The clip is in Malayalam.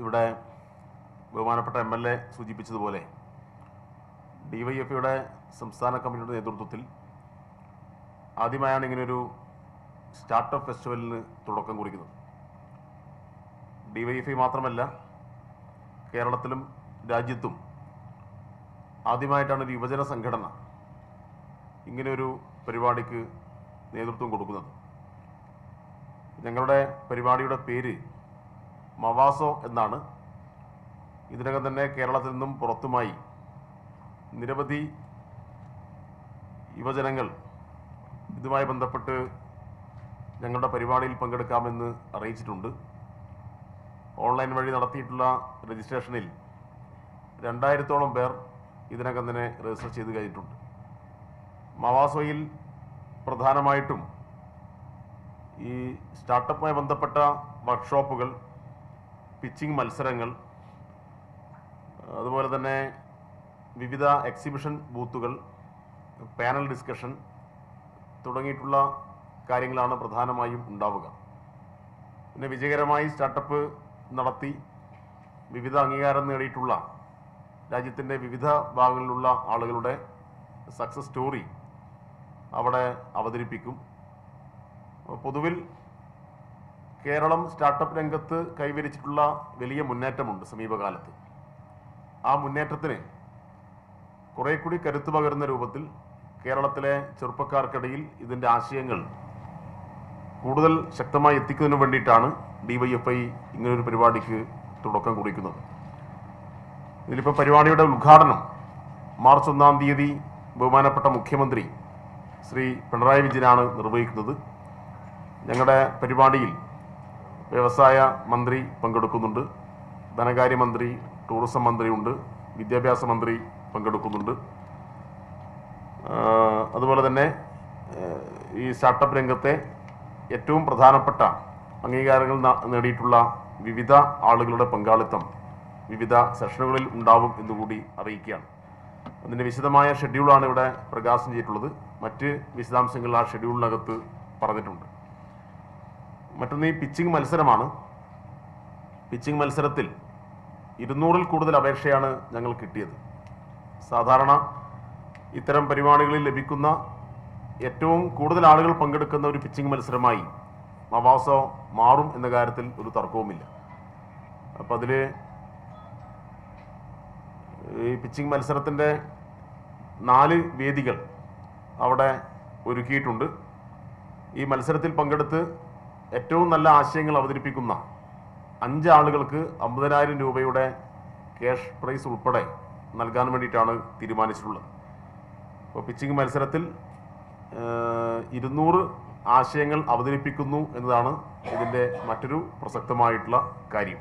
ഇവിടെ ബഹുമാനപ്പെട്ട എം എൽ എ സൂചിപ്പിച്ചതുപോലെ ഡിവൈഎഫ്ഐയുടെ സംസ്ഥാന കമ്മിറ്റിയുടെ നേതൃത്വത്തിൽ ആദ്യമായാണ് ഇങ്ങനൊരു സ്റ്റാർട്ടപ്പ് ഫെസ്റ്റിവലിന് തുടക്കം കുറിക്കുന്നത്. ഡിവൈഎഫ്ഐ മാത്രമല്ല കേരളത്തിലും രാജ്യത്തും ആദ്യമായിട്ടാണ് ഒരു യുവജന സംഘടന ഇങ്ങനെയൊരു പരിപാടിക്ക് നേതൃത്വം കൊടുക്കുന്നത്. ഞങ്ങളുടെ പരിപാടിയുടെ പേര് മവാസോ എന്നാണ്. ഇതിനകം തന്നെ കേരളത്തിൽ നിന്നും പുറത്തുമായി നിരവധി യുവജനങ്ങൾ ഇതുമായി ബന്ധപ്പെട്ട് ഞങ്ങളുടെ പരിപാടിയിൽ പങ്കെടുക്കാമെന്ന് അറിയിച്ചിട്ടുണ്ട്. ഓൺലൈൻ വഴി നടത്തിയിട്ടുള്ള രജിസ്ട്രേഷനിൽ രണ്ടായിരത്തോളം പേർ ഇതിനകം തന്നെ രജിസ്റ്റർ ചെയ്ത് കഴിഞ്ഞിട്ടുണ്ട്. മവാസോയിൽ പ്രധാനമായിട്ടും ഈ സ്റ്റാർട്ടപ്പുമായി ബന്ധപ്പെട്ട വർക്ക്ഷോപ്പുകൾ പിച്ചിങ് മത്സരങ്ങൾ അതുപോലെ തന്നെ വിവിധ എക്സിബിഷൻ ബൂത്തുകൾ പാനൽ ഡിസ്കഷൻ തുടങ്ങിയിട്ടുള്ള കാര്യങ്ങളാണ് പ്രധാനമായും ഉണ്ടാവുക. പിന്നെ വിജയകരമായി സ്റ്റാർട്ടപ്പ് നടത്തി വിവിധ അംഗീകാരം നേടിയിട്ടുള്ള രാജ്യത്തിന്റെ വിവിധ ഭാഗങ്ങളിലുള്ള ആളുകളുടെ സക്സസ് സ്റ്റോറി അവിടെ അവതരിപ്പിക്കും. പൊതുവിൽ കേരളം സ്റ്റാർട്ടപ്പ് രംഗത്ത് കൈവരിച്ചിട്ടുള്ള വലിയ മുന്നേറ്റമുണ്ട് സമീപകാലത്ത്. ആ മുന്നേറ്റത്തിന് കുറെ കൂടി കരുത്തു പകരുന്ന രൂപത്തിൽ കേരളത്തിലെ ചെറുപ്പക്കാർക്കിടയിൽ ഇതിന്റെ ആശയങ്ങൾ കൂടുതൽ ശക്തമായി എത്തിക്കുന്നതിന് വേണ്ടിയിട്ടാണ് ഡിവൈഎഫ്ഐ ഇങ്ങനൊരു പരിപാടിക്ക് തുടക്കം കുറിക്കുന്നത്. ഇതിലിപ്പോൾ പരിപാടിയുടെ ഉദ്ഘാടനം മാർച്ച് ഒന്നാം തീയതി ബഹുമാനപ്പെട്ട മുഖ്യമന്ത്രി ശ്രീ പിണറായി വിജയനാണ് നിർവഹിക്കുന്നത്. ഞങ്ങളുടെ പരിപാടിയിൽ വ്യവസായ മന്ത്രി പങ്കെടുക്കുന്നുണ്ട്. ധനകാര്യമന്ത്രി ടൂറിസം മന്ത്രിയുണ്ട് വിദ്യാഭ്യാസ മന്ത്രി പങ്കെടുക്കുന്നുണ്ട്. അതുപോലെ തന്നെ ഈ സ്റ്റാർട്ടപ്പ് രംഗത്തെ ഏറ്റവും പ്രധാനപ്പെട്ട അംഗീകാരങ്ങൾ നേടിയിട്ടുള്ള വിവിധ ആളുകളുടെ പങ്കാളിത്തം വിവിധ സെഷനുകളിൽ ഉണ്ടാവും എന്നുകൂടി അറിയിക്കുകയാണ്. അതിന്റെ വിശദമായ ഷെഡ്യൂളാണ് ഇവിടെ പ്രകാശനം ചെയ്തിട്ടുള്ളത്. മറ്റ് വിശദാംശങ്ങൾ ആ ഷെഡ്യൂളിനകത്ത് പറഞ്ഞിട്ടുണ്ട്. മറ്റൊന്ന് ഈ പിച്ചിങ് മത്സരമാണ്. പിച്ചിങ് മത്സരത്തിൽ ഇരുന്നൂറിൽ കൂടുതൽ അപേക്ഷയാണ് ഞങ്ങൾ കിട്ടിയത്. സാധാരണ ഇത്തരം പരിപാടികളിൽ ലഭിക്കുന്ന ഏറ്റവും കൂടുതൽ ആളുകൾ പങ്കെടുക്കുന്ന ഒരു പിച്ചിങ് മത്സരമായി മവാസോ മാറും എന്ന കാര്യത്തിൽ ഒരു തർക്കവുമില്ല. അപ്പം അതിൽ ഈ പിച്ചിങ് മത്സരത്തിന്റെ നാല് വേദികൾ അവിടെ ഒരുക്കിയിട്ടുണ്ട്. ഈ മത്സരത്തിൽ പങ്കെടുത്ത് ഏറ്റവും നല്ല ആശയങ്ങൾ അവതരിപ്പിക്കുന്ന അഞ്ച് ആളുകൾക്ക് അമ്പതിനായിരം രൂപയുടെ ക്യാഷ് പ്രൈസ് ഉൾപ്പെടെ നൽകാൻ വേണ്ടിയിട്ടാണ് തീരുമാനിച്ചിട്ടുള്ളത്. അപ്പോൾ പിച്ചിങ് മത്സരത്തിൽ ഇരുന്നൂറ് ആശയങ്ങൾ അവതരിപ്പിക്കുന്നു എന്നതാണ് ഇതിന്റെ മറ്റൊരു പ്രസക്തമായിട്ടുള്ള കാര്യം.